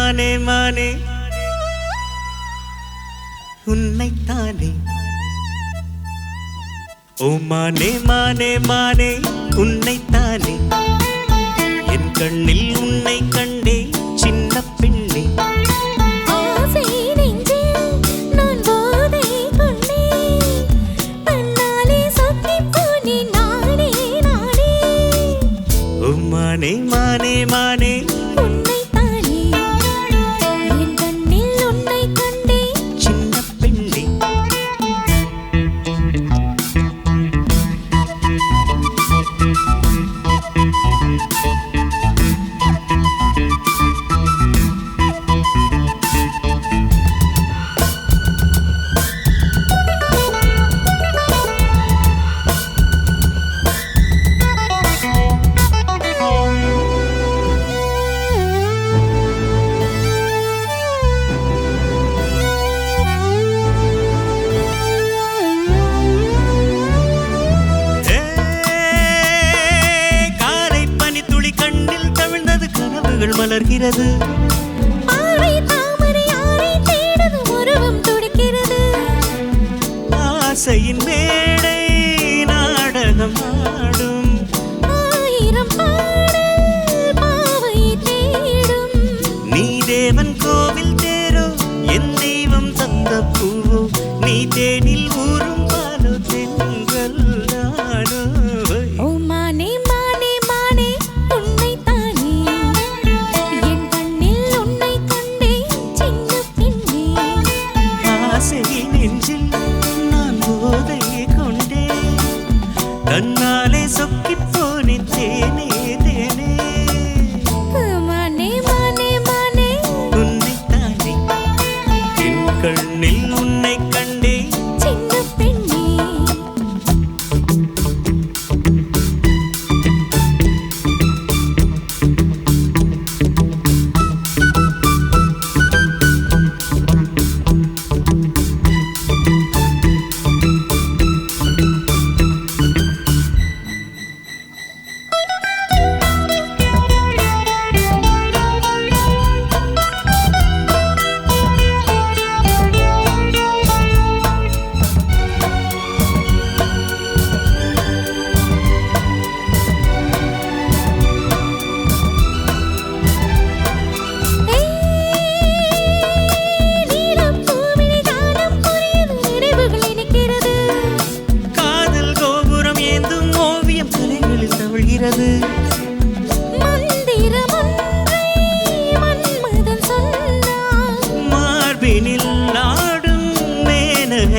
மானே மானே. மானே உன்னைத்தானே. ஓ மானே மானே மானே. உன்னைத்தானே. என் கண்ணில் உன்னை கண்டே சின்ன ஆசை நெஞ்சில் நான் போதை மலர்கிறது. ஆசையின் மேடை நாடகமா கண்ணாலே சொக்க